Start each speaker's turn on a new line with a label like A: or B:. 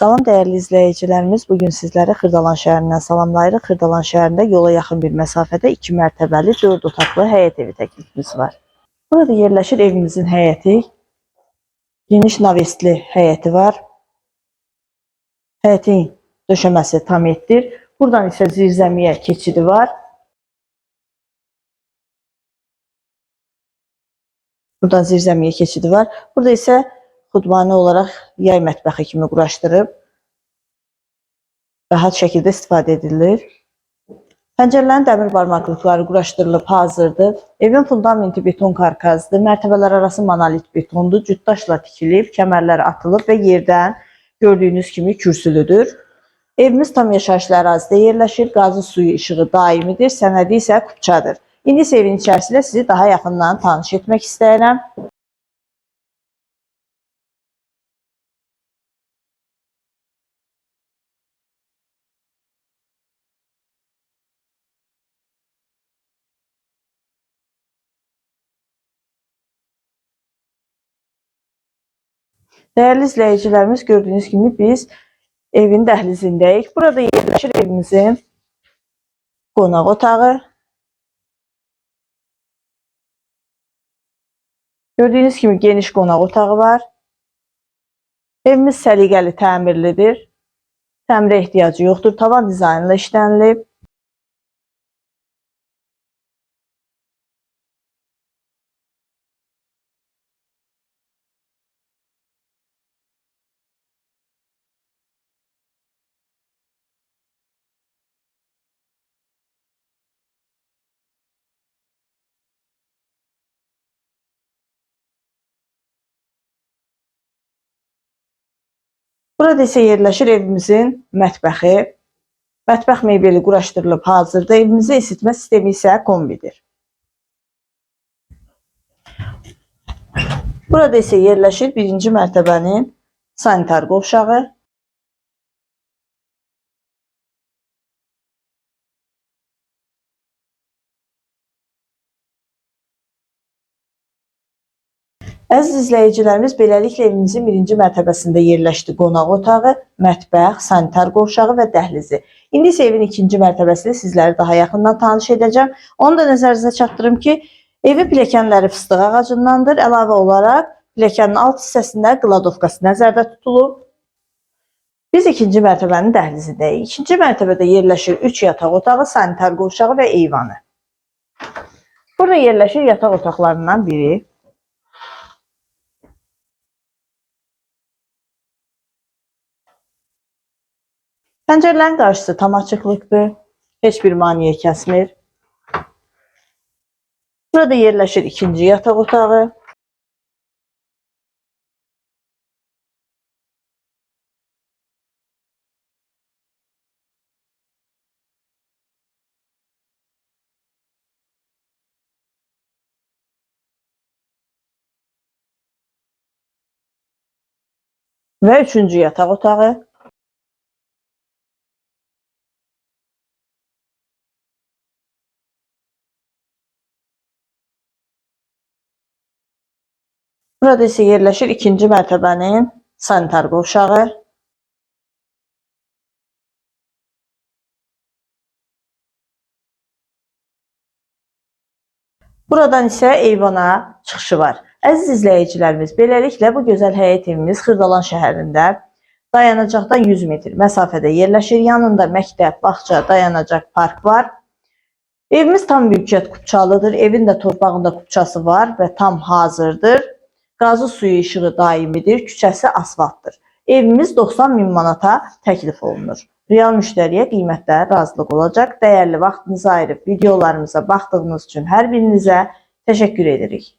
A: Salam dəyərli izləyicilərimiz, bu gün sizləri Xırdalan şəhərindən salamlayırıq. Xırdalan şəhərində yola yaxın bir məsafədə 2 mərtəbəli 4 otaqlı həyət evi təklifimiz var. Burada yerləşir evimizin həyəti. Geniş navestli həyəti var. Həyətin döşəməsi tam etdir. Buradan isə zirzəmiyə keçidi var. Buradan zirzəmiyə keçidi var. Burada isə xudmani olaraq yay mətbəxi kimi quraşdırıb rahat şəkildə istifadə edilir. Pəncərələrin dəmir barmaqlıqları quraşdırılıb hazırdır. Evin fundamenti beton karkazdır. Mərtəbələr arası monolit betondur. Cütdaşla tikilib, kəmərlər atılıb və yerdən gördüyünüz kimi kürsülüdür. Evimiz tam yaşayışlı ərazidə yerləşir. Qazı suyu işığı daimidir. Sənədi isə kupçadır. İndi evin içərisində sizi daha yaxından tanış etmək istəyirəm. Değerli izleyicilerimiz gördüğünüz gibi biz evin dəhlizindəyik. Burada yerləşir evimizin qonaq otağı. Gördüğünüz kimi geniş qonaq otağı var. Evimiz səliqəli təmirlidir. Təmirə ehtiyacı yoxdur. Tavan dizaynla işlənilib. Burada isə yerləşir evimizin mətbəxi. Mətbəx mebeli quraşdırılıb hazırda. Evimizin isitmə sistemi isə kombidir. Burada isə yerləşir birinci mərtəbənin sanitar qovşağı. Əziz izləyicilərimiz, beləliklə evimizin birinci mərtəbəsində yerləşdi qonaq otağı, mətbəx, sanitar qovşağı və dəhlizi. İndi isə evin ikinci mərtəbəsində sizləri daha yaxından tanış edəcəm. Onu da nəzərinizə çatdırım ki, evin pilləkənləri fıstıq ağacındandır. Əlavə olaraq pilləkənin alt hissəsində qladovkası nəzərdə tutulub. Biz ikinci mərtəbənin dəhlizindəyik. İkinci mərtəbədə yerləşir 3 yataq otağı, sanitar qovşağı və eyvanı. Burada yerləşir yataq otaqlarından biri. Pəncərələrin qarşısı tam açıqlıqdır. Heç bir maneə kəsmir. Burada yerləşir ikinci yataq otağı. Və üçüncü yataq otağı. Burada isə yerləşir ikinci mərtəbənin sanitar qovşağı. Buradan isə eyvana çıxışı var. Əziz izləyicilərimiz, beləliklə bu gözəl həyət evimiz Xırdalan şəhərində dayanacaqdan 100 metr məsafədə yerləşir. Yanında məktəb, bağça, dayanacaq, park var. Evimiz tam mülkiyyət kupçalıdır. Evin də torpağında kupçası var və tam hazırdır. Qazı suyu işığı daimidir. Küçəsi asfaltdır. Evimiz 90 min manata təklif olunur. Real müştəriyə qiymətdə razılıq olacaq. Dəyərli vaxtınızı ayırıb videolarımıza baxdığınız üçün hər birinizə təşəkkür edirik.